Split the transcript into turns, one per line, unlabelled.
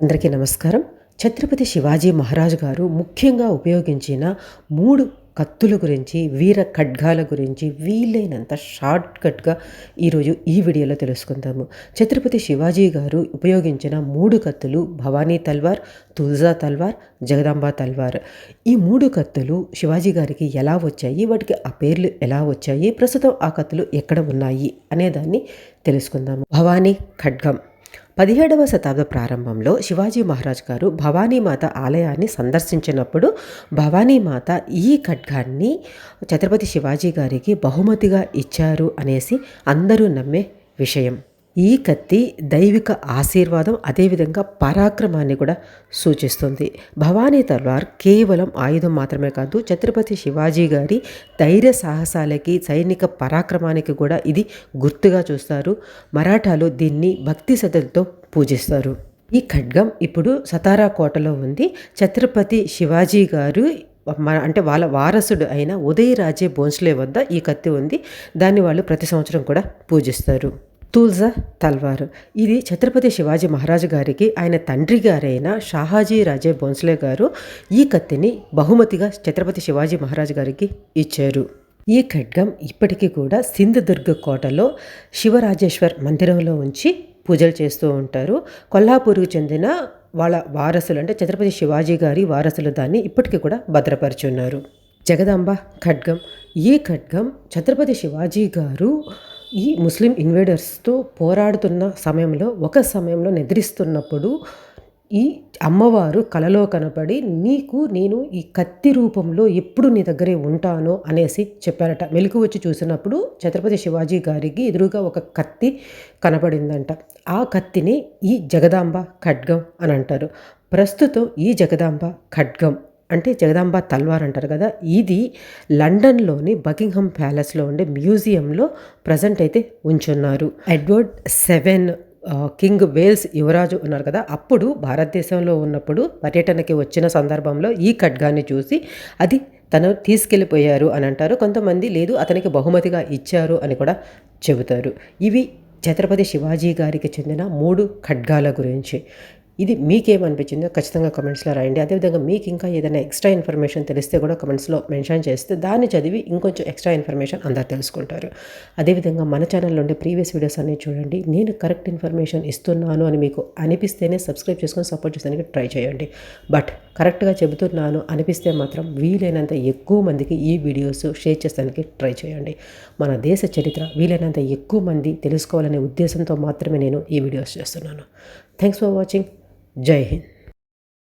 అందరికీ నమస్కారం. ఛత్రపతి శివాజీ మహారాజు గారు ముఖ్యంగా ఉపయోగించిన మూడు కత్తుల గురించి వీర ఖడ్గాల గురించి వీలైనంత షార్ట్ కట్గా ఈరోజు ఈ వీడియోలో తెలుసుకుందాము. ఛత్రపతి శివాజీ గారు ఉపయోగించిన మూడు కత్తులు భవానీ తల్వార్ తుల్జా తల్వార్ జగదాంబ తల్వార్. ఈ మూడు కత్తులు శివాజీ గారికి ఎలా వచ్చాయి వాటికి ఆ పేర్లు ఎలా వచ్చాయి ప్రస్తుతం ఆ కత్తులు ఎక్కడ ఉన్నాయి అనేదాన్ని తెలుసుకుందాము. భవానీ ఖడ్గం. పదిహేడవ శతాబ్ద ప్రారంభంలో శివాజీ మహారాజ్ గారు భవానీమాత ఆలయాన్ని సందర్శించినప్పుడు భవానీమాత ఈ ఖడ్గాన్ని ఛత్రపతి శివాజీ గారికి బహుమతిగా ఇచ్చారు అనేసి అందరూ నమ్మే విషయం. ఈ కత్తి దైవిక ఆశీర్వాదం అదేవిధంగా పరాక్రమాన్ని కూడా సూచిస్తుంది. భవానీ తల్వార్ కేవలం ఆయుధం మాత్రమే కాదు ఛత్రపతి శివాజీ గారి ధైర్య సాహసాలకి సైనిక పరాక్రమానికి కూడా ఇది గుర్తుగా చూస్తారు. మరాఠాలు దీన్ని భక్తి శ్రద్ధలతో పూజిస్తారు. ఈ ఖడ్గం ఇప్పుడు సతారా కోటలో ఉంది. ఛత్రపతి శివాజీ గారు మన అంటే వాళ్ళ వారసుడు అయిన ఉదయరాజే భోన్స్లే వద్ద ఈ కత్తి ఉంది. దాన్ని వాళ్ళు ప్రతి సంవత్సరం కూడా పూజిస్తారు. తూల్జా తల్వార్. ఇది ఛత్రపతి శివాజీ మహారాజు గారికి ఆయన తండ్రి గారైన షాహాజీ రాజే భోన్స్లే గారు ఈ కత్తిని బహుమతిగా ఛత్రపతి శివాజీ మహారాజు గారికి ఇచ్చారు. ఈ ఖడ్గం ఇప్పటికీ కూడా సింధుదుర్గ కోటలో శివరాజేశ్వర్ మందిరంలో ఉంచి పూజలు చేస్తూ ఉంటారు. కొల్లాపూర్కు చెందిన వాళ్ళ వారసులు అంటే ఛత్రపతి శివాజీ గారి వారసులు దాన్ని ఇప్పటికీ కూడా భద్రపరుచున్నారు. జగదాంబ ఖడ్గం. ఈ ఖడ్గం ఛత్రపతి శివాజీ గారు ఈ ముస్లిం ఇన్వేడర్స్తో పోరాడుతున్న సమయంలో ఒక సమయంలో నిద్రిస్తున్నప్పుడు ఈ అమ్మవారు కలలో కనపడి నీకు నేను ఈ కత్తి రూపంలో ఎప్పుడు నీ దగ్గరే ఉంటానో అనేసి చెప్పారట. మెలకు వచ్చి చూసినప్పుడు ఛత్రపతి శివాజీ గారికి ఎదురుగా ఒక కత్తి కనపడిందంట. ఆ కత్తిని ఈ జగదాంబ ఖడ్గం అని అంటారు. ప్రస్తుతం ఈ జగదాంబ ఖడ్గం అంటే జగదాంబ తల్వార్ అంటారు కదా ఇది లండన్లోని బకింగ్హమ్ ప్యాలెస్లో ఉండే మ్యూజియంలో ప్రజెంట్ అయితే ఉంచున్నారు. ఎడ్వర్డ్ సెవెన్ కింగ్ వేల్స్ యువరాజు ఉన్నారు కదా అప్పుడు భారతదేశంలో ఉన్నప్పుడు పర్యటనకి వచ్చిన సందర్భంలో ఈ ఖడ్గాన్ని చూసి అది తను తీసుకెళ్ళిపోయారు అని అంటారు. కొంతమంది లేదు అతనికి బహుమతిగా ఇచ్చారు అని కూడా చెబుతారు. ఇవి ఛత్రపతి శివాజీ గారికి చెందిన మూడు ఖడ్గాల గురించి. ఇది మీకేమనిపించిందో ఖచ్చితంగా కమెంట్స్లో రాయండి. అదేవిధంగా మీకు ఇంకా ఏదైనా ఎక్స్ట్రా ఇన్ఫర్మేషన్ తెలిస్తే కూడా కమెంట్స్లో మెన్షన్ చేస్తే దాన్ని చదివి ఇంకొంచెం ఎక్స్ట్రా ఇన్ఫర్మేషన్ అందరు తెలుసుకుంటారు. అదేవిధంగా మన ఛానల్లో ఉండే ప్రీవియస్ వీడియోస్ అన్ని చూడండి. నేను కరెక్ట్ ఇన్ఫర్మేషన్ ఇస్తున్నాను అని మీకు అనిపిస్తేనే సబ్స్క్రైబ్ చేసుకొని సపోర్ట్ చేసేందుకు ట్రై చేయండి. బట్ కరెక్ట్గా చెబుతున్నాను అనిపిస్తే మాత్రం వీలైనంత ఎక్కువ మందికి ఈ వీడియోస్ షేర్ చేసేందుకు ట్రై చేయండి. మన దేశ చరిత్ర వీలైనంత ఎక్కువ మంది తెలుసుకోవాలనే ఉద్దేశంతో మాత్రమే నేను ఈ వీడియోస్ చేస్తున్నాను. Thanks for watching. Jai Hind